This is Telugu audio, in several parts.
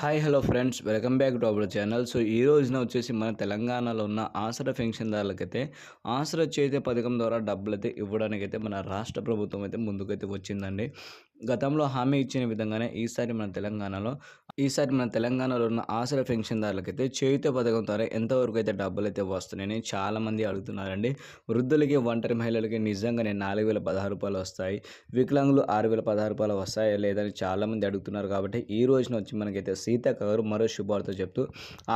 Hi hello friends welcome back to our channel so ఈ రోజున వచ్చేసి మన తెలంగాణలో ఉన్న ఆసరా పెన్షన్దారులకైతే ఆసరా చేతి పథకం ద్వారా డబ్బులు అయితే ఇవ్వడానికైతే మన రాష్ట్ర ప్రభుత్వం అయితే ముందుకైతే వచ్చిందండి. గతంలో హామీ ఇచ్చిన విధంగానే ఈసారి మన తెలంగాణలో ఈసారి మన తెలంగాణలో ఉన్న ఆసరా పెన్షన్దారులకైతే చేయుత పథకం ద్వారా ఎంతవరకు అయితే డబ్బులు అయితే వస్తున్నాయని చాలామంది అడుగుతున్నారండి. వృద్ధులకి ఒంటరి మహిళలకి నిజంగానే నాలుగు వేల పదహారు రూపాయలు వస్తాయి. వికలాంగులు ఆరు వేల పదహారు రూపాయలు వస్తాయా లేదని చాలామంది అడుగుతున్నారు కాబట్టి ఈ రోజున వచ్చి మనకైతే సీతక్క గారు మరో శుభార్త చెప్తూ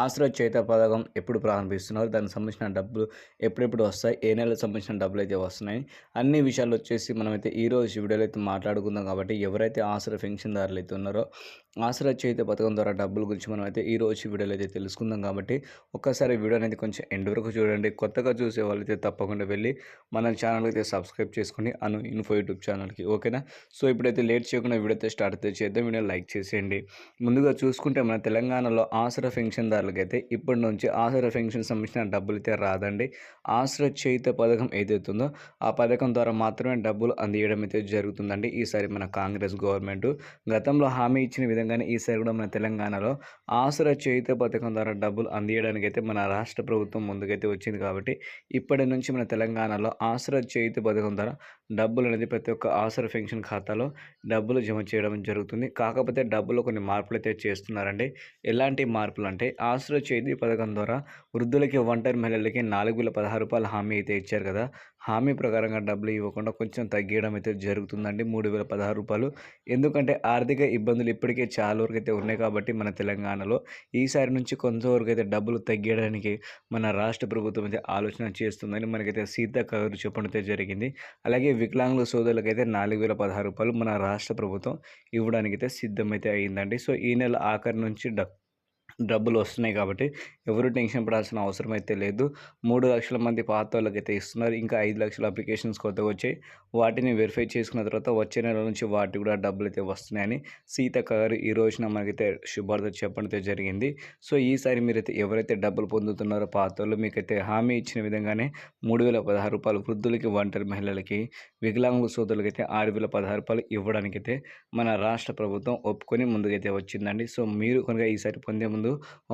ఆసరా చేత పథకం ఎప్పుడు ప్రారంభిస్తున్నారు? దానికి సంబంధించిన డబ్బులు ఎప్పుడెప్పుడు వస్తాయి? ఏ నెలకు సంబంధించిన డబ్బులు అయితే వస్తున్నాయి? అన్ని విషయాలు వచ్చేసి మనమైతే ఈ రోజు వీడియోలో అయితే మాట్లాడుకుందాం కాబట్టి ఎవరైతే ఆసరా పెన్షన్దారులు అయితే ఉన్నారో ఆసరా చేత పథకం ద్వారా డబ్బుల గురించి మనం అయితే ఈ రోజు వీడియోలో అయితే తెలుసుకుందాం కాబట్టి ఒక్కసారి వీడియో అనేది కొంచెం ఎండ్ వరకు చూడండి. కొత్తగా చూసే వాళ్ళైతే తప్పకుండా వెళ్ళి మన ఛానల్ అయితే సబ్స్క్రైబ్ చేసుకోండి అను ఇన్ఫో యూట్యూబ్ ఛానల్కి ఓకేనా? సో ఇప్పుడైతే లేట్ చేయకుండా వీడియో అయితే స్టార్ట్ అయితే చేద్దాం. వీడియో లైక్ చేసేయండి. ముందుగా చూసుకుంటే మన తెలంగాణలో ఆసరా పెన్షన్దారులకి అయితే ఇప్పటి నుంచి ఆసరా పెన్షన్ సంబంధించిన డబ్బులు అయితే రాదండి. ఆసరా చేయిత పథకం ఏదైతుందో ఆ పథకం ద్వారా మాత్రమే డబ్బులు అందియడం అయితే జరుగుతుందండి. ఈసారి మన కాంగ్రెస్ గవర్నమెంట్ గతంలో హామీ ఇచ్చిన విధంగానే ఈసారి కూడా మన తెలంగాణలో ఆసుర చేయుత పథకం ద్వారా డబ్బులు అందియడానికి అయితే మన రాష్ట్ర ప్రభుత్వం ముందుకైతే వచ్చింది కాబట్టి ఇప్పటి నుంచి మన తెలంగాణలో ఆసుర చేయుత పథకం ద్వారా డబ్బులు అనేది ప్రతి ఒక్క ఆసరా పెన్షన్ ఖాతాలో డబ్బులు జమ చేయడం జరుగుతుంది. కాకపోతే డబ్బులు కొన్ని మార్పులు అయితే చేస్తున్నారండి. ఎలాంటి మార్పులు అంటే ఆసుర చేతి పథకం ద్వారా వృద్ధులకి ఒంటరి మహిళలకి నాలుగు వేల పదహారు రూపాయల హామీ అయితే ఇచ్చారు కదా. హామీ ప్రకారంగా డబ్బులు ఇవ్వకుండా కొంచెం తగ్గియడం అయితే జరుగుతుందండి. మూడు వేల పదహారు రూపాయలు. ఎందుకంటే ఆర్థిక ఇబ్బందులు ఇప్పటికే చాలా వరకు అయితే ఉన్నాయి కాబట్టి మన తెలంగాణలో ఈసారి నుంచి కొంతవరకు అయితే డబ్బులు తగ్గియడానికి మన రాష్ట్ర ప్రభుత్వం అయితే ఆలోచన చేస్తుందని మనకైతే సీత కవరు చెప్పడం అయితే జరిగింది. అలాగే వికలాంగుల సోదరులకైతే నాలుగు వేల పదహారు రూపాయలు మన రాష్ట్ర ప్రభుత్వం ఇవ్వడానికైతే సిద్ధమైతే అయిందండి. సో ఈ నెల ఆఖరి నుంచి డబ్బు డబ్బులు వస్తున్నాయి కాబట్టి ఎవరు టెన్షన్ పడాల్సిన అవసరం అయితే లేదు. మూడు లక్షల మంది పాత వాళ్ళకైతే ఇస్తున్నారు. ఇంకా ఐదు లక్షల అప్లికేషన్స్ కొత్తగా వచ్చాయి. వాటిని వెరిఫై చేసుకున్న తర్వాత వచ్చే నెల నుంచి వాటి కూడా డబ్బులు అయితే వస్తున్నాయని సీత గారు ఈ రోజున మనకైతే శుభార్త చెప్పడం జరిగింది. సో ఈసారి మీరైతే ఎవరైతే డబ్బులు పొందుతున్నారో పాత వాళ్ళు మీకైతే హామీ ఇచ్చిన విధంగానే మూడు వేల పదహారు రూపాయలు వృద్ధులకి ఒంటరి మహిళలకి వికలాంగుల సోదరులకి అయితే ఆరు వేల పదహారు రూపాయలు ఇవ్వడానికైతే మన రాష్ట్ర ప్రభుత్వం ఒప్పుకొని ముందుకైతే వచ్చిందండి. సో మీరు కనుక ఈసారి పొందే ముందు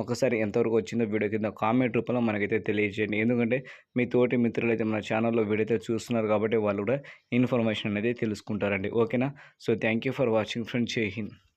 ఒకసారి ఎంతవరకు వచ్చిందో వీడియో కింద కామెంట్ రూపంలో మనకైతే తెలియజేయండి. ఎందుకంటే మీ తోటి మిత్రులు అయితే మన ఛానల్లో వీడియో చూస్తున్నారు కాబట్టి వాళ్ళు కూడా ఇన్ఫర్మేషన్ అనేది తెలుసుకుంటారండి. ఓకేనా? So thank you for watching friend Jai Hind.